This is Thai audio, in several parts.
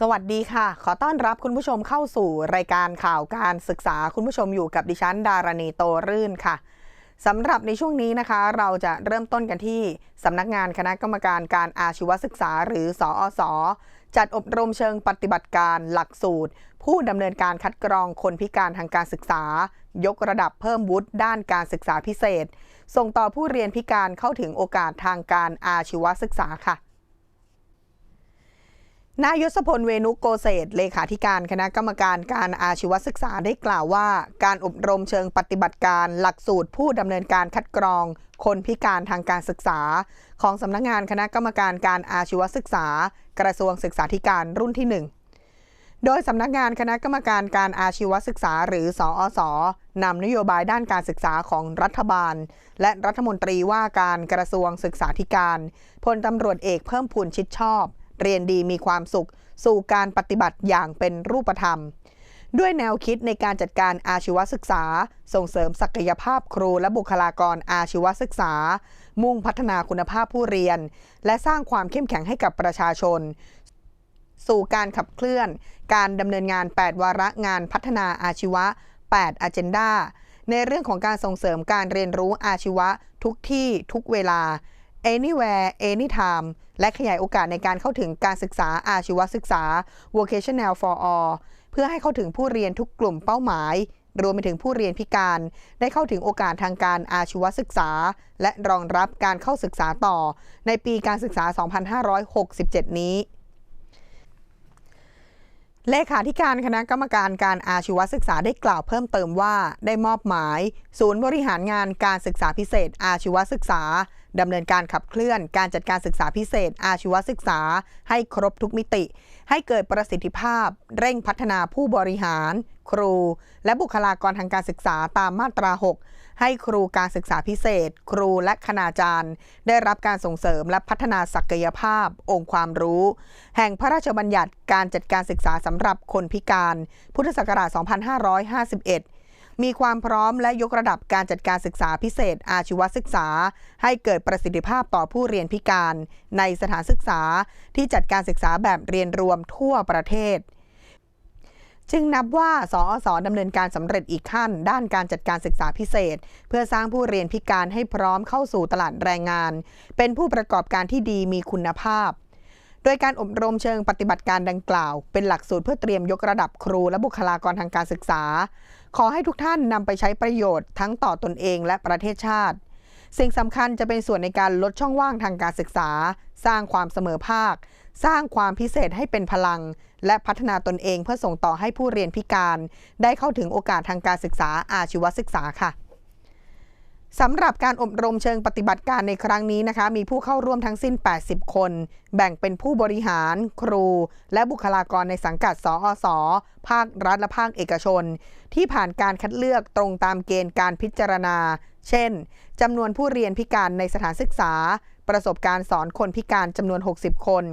สวัสดีค่ะ ขอต้อนรับคุณผู้ชมเข้าสู่รายการข่าวการศึกษาคุณผู้ชมอยู่กับดิฉันดารณีโตรื่นค่ะสำหรับในช่วงนี้นะคะ เราจะเริ่มต้นกันที่สำนักงานคณะกรรมการการอาชีวศึกษาหรือสอสจัดอบรมเชิงปฏิบัติการหลักสูตร ผู้ดำเนินการคัดกรองคนพิการทางการศึกษา ยกระดับเพิ่มวุฒิด้านการศึกษาพิเศษ ส่งต่อผู้เรียนพิการเข้าถึงโอกาสทางการอาชีวศึกษาค่ะ นายศพลเวนุโกเศษเลขาธิการคณะกรรมการการอาชีวศึกษาได้กล่าวว่า การอบรมเชิงปฏิบัติการหลักสูตรผู้ดำเนินการคัดกรอง คนพิการทางการศึกษา ของสำนักงงานคณะกรรมการการอาชีวศึกษา กระทรวงศึกษาธิการรุ่นที่ 1 โดยสำนักงานคณะกรรมการการอาชีวศึกษาหรือสอสนำนโยบายด้านการศึกษาของรัฐบาล และรัฐมนตรีว่าการกระทรวงศึกษาธิการพลตำรวจเอกเพิ่มพูนชิดชอบ เรียนดีมีความสุข สู่การปฏิบัติอย่างเป็นรูปธรรม ด้วยแนวคิดในการจัดการอาชีวศึกษา ส่งเสริมศักยภาพครูและบุคลากรอาชีวศึกษา มุ่งพัฒนาคุณภาพผู้เรียน และสร้างความเข้มแข็งให้กับประชาชน สู่การขับเคลื่อน การดำเนินงาน 8 วาระงานพัฒนาอาชีวะ 8อ g e n d a ในเรื่องของการส่งเสริมการเรียนรู้อาชีวะทุกที่ทุกเวลา anywhere anytime และขยายโอกาสในการเข้าถึงการศึกษาอาชีวศึกษา vocational for all เพื่อให้เข้าถึงผู้เรียนทุกกลุ่มเป้าหมาย รวมไปถึงผู้เรียนพิการ ได้เข้าถึงโอกาสทางการอาชีวศึกษา และรองรับการเข้าศึกษาต่อ ในปีการศึกษา 2567 นี้เลขาธิการคณะกรรมการการอาชีวศึกษาได้กล่าวเพิ่มเติมว่า ได้มอบหมาย ศูนย์บริหารงานการศึกษาพิเศษอาชีวศึกษา ดำเนินการขับเคลื่อนการจัดการศึกษาพิเศษ อาชีวศึกษา ให้ครบทุกมิติ ให้เกิดประสิทธิภาพ เร่งพัฒนาผู้บริหาร ครู และบุคลากรทางการศึกษาตามมาตรา 6 ให้ครูการศึกษาพิเศษ ครูและคณาจารย์ ได้รับการส่งเสริมและพัฒนาศักยภาพ องค์ความรู้ แห่งพระราชบัญญัติการจัดการศึกษาสำหรับคนพิการ พุทธศักราช 2551 มีความพร้อมและยกระดับการจัดการศึกษาพิเศษ อาชีวศึกษา ให้เกิดประสิทธิภาพต่อผู้เรียนพิการ ในสถานศึกษาที่จัดการศึกษาแบบเรียนรวมทั่วประเทศ จึงนับว่าสอสอดำเนินการสำเร็จอีกขั้น ด้านการจัดการศึกษาพิเศษ เพื่อสร้างผู้เรียนพิการให้พร้อมเข้าสู่ตลาดแรงงาน เป็นผู้ประกอบการที่ดีมีคุณภาพ ดยการอบรมเชิงปฏิบัติการดังกล่าว เป็นหลักสูตรเพื่อเตรียมยกระดับครูและบุคลากรทางการศึกษา ขอให้ทุกท่านนำไปใช้ประโยชน์ทั้งต่อตนเองและประเทศชาติ สิ่งสำคัญจะเป็นส่วนในการลดช่องว่างทางการศึกษา สร้างความเสมอภาค สร้างความพิเศษให้เป็นพลัง และพัฒนาตนเองเพื่อส่งต่อให้ผู้เรียนพิการ ได้เข้าถึงโอกาสทางการศึกษาอาชีวศึกษาค่ะ สำหรับการอบรมเชิงปฏิบัติการในครั้งนี้นะคะ มีผู้เข้าร่วมทั้งสิ้น 80 คน แบ่งเป็นผู้บริหาร ครู และบุคลากรในสังกัด สอสภาครัฐและภาคเอกชน ที่ผ่านการคัดเลือกตรงตามเกณฑ์การพิจารณา เช่นจำนวนผู้เรียนพิการในสถานศึกษา ประสบการณ์สอนคนพิการจำนวน 60 คน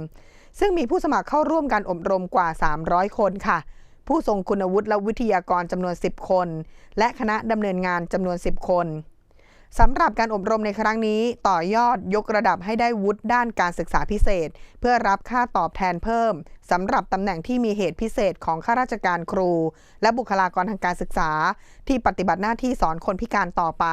ซึ่งมีผู้สมัครเข้าร่วมการอบรมกว่า 300 คนค่ะผู้ทรงคุณวุฒิและวิทยากรจำนวน 10 คน และคณะดำเนินงานจำนวน 10 คน สำหรับการอบรมในครั้งนี้ ต่อยอดยกระดับให้ได้วุฒิด้านการศึกษาพิเศษ เพื่อรับค่าตอบแทนเพิ่มสำหรับตำแหน่งที่มีเหตุพิเศษของข้าราชการครู และบุคลากรทางการศึกษา ที่ปฏิบัติหน้าที่สอนคนพิการต่อไป